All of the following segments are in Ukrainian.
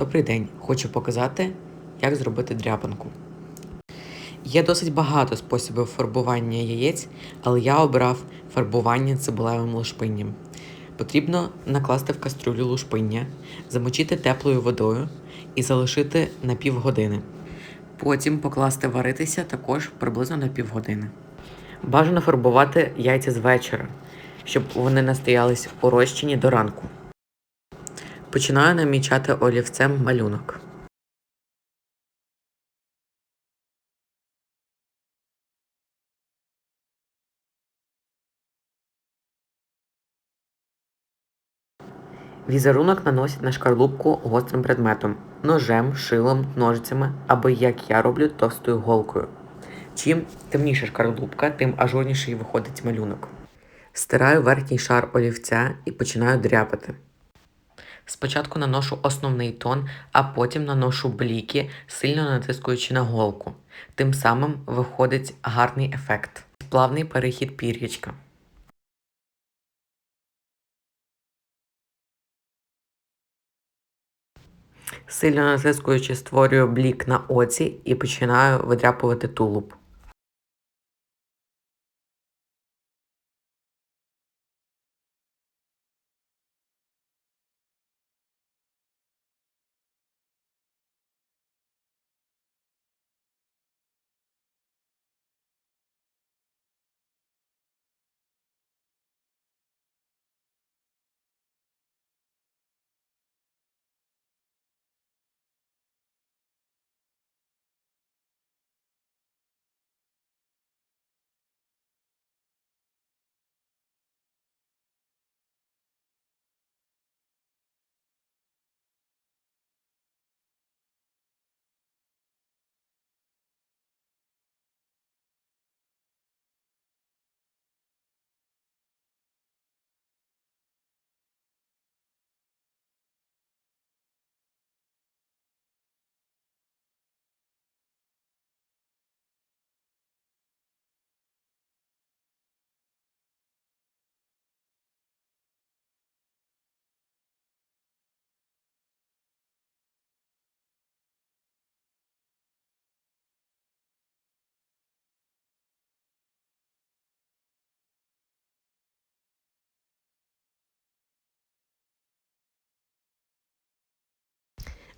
Добрий день! Хочу показати, як зробити дряпанку. Є досить багато способів фарбування яєць, але я обрав фарбування цибулевим лушпинням. Потрібно накласти в кастрюлю лушпиння, замочити теплою водою і залишити на півгодини. Потім покласти варитися також приблизно на півгодини. Бажано фарбувати яйця з вечора, щоб вони настоялись у розчині до ранку. Починаю намічати олівцем малюнок. Візерунок наносять на шкарлупку гострим предметом ножем, шилом, ножицями або, як я роблю, товстою голкою. Чим темніша шкарлупка, тим ажурніший виходить малюнок. Стираю верхній шар олівця і починаю дряпати. Спочатку наношу основний тон, а потім наношу бліки, сильно натискуючи на голку. Тим самим виходить гарний ефект. Плавний перехід пір'ячка. Сильно натискуючи, створюю блік на оці і починаю видряпувати тулуб.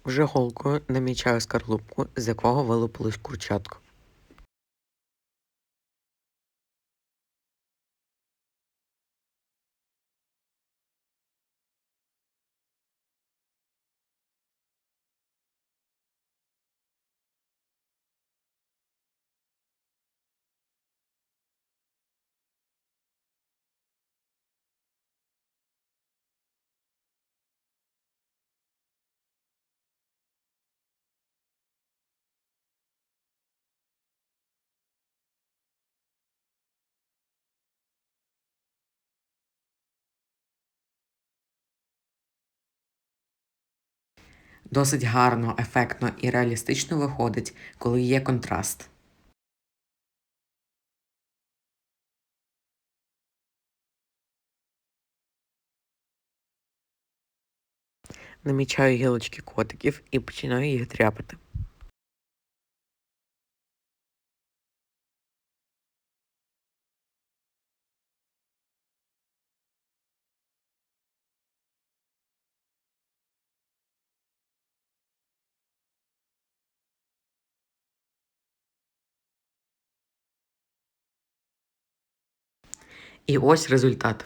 Вже голкою намічаю скарлупку, з якого вилупилось курчатко. Досить гарно, ефектно і реалістично виходить, коли є контраст. Намічаю гілочки котиків і починаю їх дряпати. І ось результат.